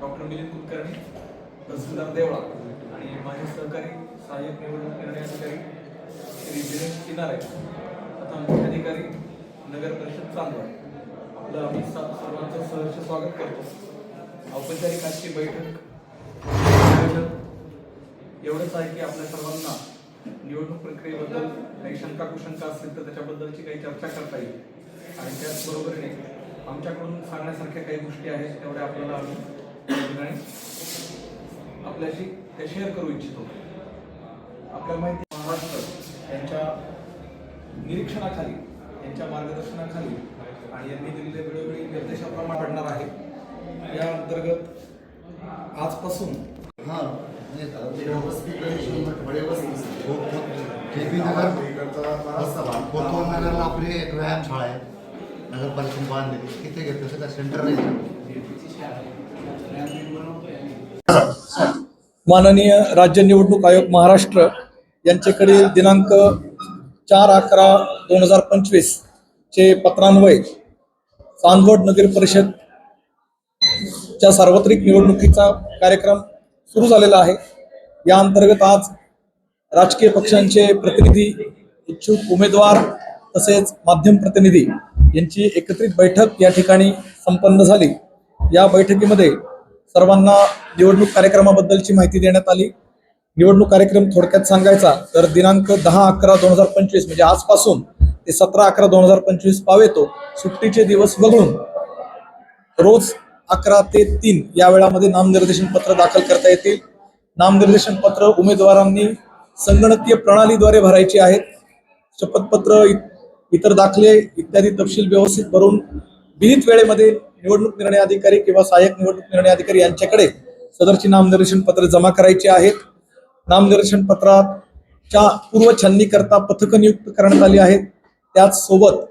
Doctor Milind Kulkarni तहसीलदार देवळा आणि माझे सहकारी सहाय्यक निवडणूक निर्णय अधिकारी श्री दिनेश किनारे आता मुख्य अधिकारी नगर परिषद चांदवड. आपलं आम्ही सर्वांचं सहर्ष स्वागत करतो. औपचारिक आजची बैठक एवढंच आहे की आपल्या सर्वांना निवडणूक प्रक्रियेबद्दल काही शंका कुशंका असतील तर त्याच्याबद्दलची काही चर्चा करता येईल. आणि त्याचबरोबरीने आमच्याकडून सांगण्यासारख्या काही गोष्टी आहेत तेवढ्या आपल्याला आम्ही या ठिकाणी आपल्याशी ते शेअर करू इच्छितो. आपल्याला माहिती महाराष्ट्र यांच्या निरीक्षणाखाली यांच्या मार्गदर्शनाखाली आणि यांनी दिलेल्या वेळोवेळी निर्देशाप्रमाणे पडणार आहे. या अंतर्गत आजपासून हाँ व्यवस्थित व्यवस्थित के पी नगर आपली एक व्यायामशाळा आहे. नगरपालिकेने बांधलेली. तिथे घेतलं सगळं सेंटर नाही माननीय राज्य निवडणूक आयोग महाराष्ट्र यांच्याकडे दिनांक चार अकरा दोन हजार पंचवीस चे पत्रान्वये चांदवड नगर परिषद च्या सार्वत्रिक निवडणुकीचा कार्यक्रम सुरू झालेला आहे. या अंतर्गत आज राजकीय पक्षांचे प्रतिनिधी इच्छुक उमेदवार तसेच माध्यम प्रतिनिधी यांची एकत्रित बैठक या ठिकाणी संपन्न झाली. या बैठकीमध्ये सर्वांना निवडणूक कार्यक्रमाबद्दलची माहिती देण्यात आली. निवडणूक कार्यक्रम थोडक्यात सांगायचा तर दिनांक दहा अकरा दोन हजार पंचवीस म्हणजे आजपासून ते सतरा अकरा दोन हजार पंचवीस पावेतो सुट्टीचे दिवस वगळून रोज अकरा ते तीन या वेळामध्ये नामनिर्देशन पत्र दाखल करता येतील. नामनिर्देशन पत्र उमेदवारांनी संगणकीय प्रणालीद्वारे भरायची आहेत. शपथपत्र इतर दाखले इत्यादी तपशील व्यवस्थित भरून विहित वेळेमध्ये निवडणूक निर्णय अधिकारी किंवा सहाय्यक निवडणूक निर्णय अधिकारी यांच्याकडे सदरची नामनिर्देशन पत्र जमा करायची आहेत. नामनिर्देशन पत्राच्या पूर्व छाननीकरता पथकं नियुक्त करण्यात आली आहेत. त्याचसोबत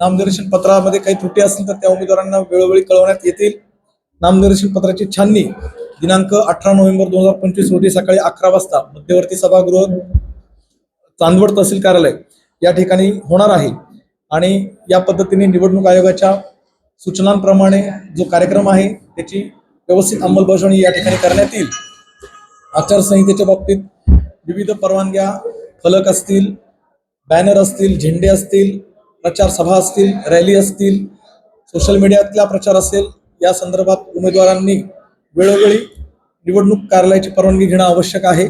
नामनिर्देशन पत्रामध्ये काही त्रुटी असतील तर त्या उमेदवारांना वेळोवेळी कळवण्यात येतील. नामनिर्देशन पत्राची छाननी दिनांक अठरा नोव्हेंबर दोन हजार पंचवीस रोजी सकाळी अकरा वाजता मध्यवर्ती सभागृह चांदवड तहसील कार्यालय या ठिकाणी होणार आहे. आणि या पद्धतीने निवडणूक आयोगाच्या सूचनांप्रमाणे जो कार्यक्रम आहे त्याची व्यवस्थित अंमलबजावणी या ठिकाणी करण्यात येईल. आचारसंहितेच्या बाबतीत विविध परवानग्या फलक असतील बॅनर असतील झेंडे असतील प्रचार सभा असतील रॅली असतील सोशल मीडियातला प्रचार असेल या संदर्भात उमेदवारांनी वेळोवेळी निवडणूक कार्यालयाची परवानगी घेणं आवश्यक आहे.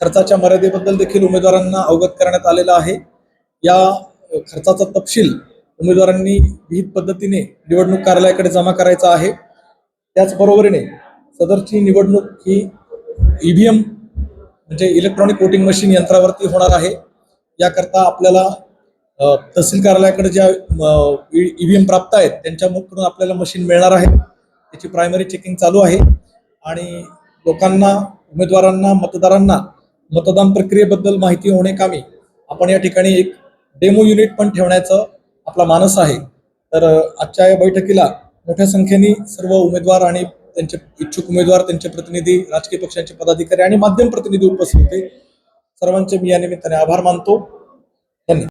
खर्चाच्या मर्यादेबद्दल देखील उमेदवारांना अवगत करण्यात आलेलं आहे. या खर्चाचा तपशील उमेदवारांनी विहित पद्धतीने निवडणूक कार्यालयाकडे जमा करायचा आहे. त्याचबरोबरीने सदरची निवडणूक ही ई व्ही एम म्हणजे इलेक्ट्रॉनिक वोटिंग मशीन यंत्रावरती होणार आहे. याकरता आपल्याला तहसील कार्यालयाकडे ज्या ईव्हीएम प्राप्त आहेत त्यांच्याकडून आपल्याला मशीन मिळणार आहे. त्याची प्रायमरी चेकिंग चालू आहे. आणि लोकांना उमेदवारांना मतदारांना मतदान प्रक्रियेबद्दल माहिती होणे कामी आपण या ठिकाणी एक डेमो युनिट पण ठेवण्याचं आपला मानस आहे. तर आजच्या या बैठकीला मोठ्या संख्येने सर्व उमेदवार आणि त्यांचे इच्छुक उमेदवार त्यांचे प्रतिनिधी राजकीय पक्षांचे पदाधिकारी आणि माध्यम प्रतिनिधी उपस्थित होते. सर्वांचे मी या निमित्ताने आभार मानतो.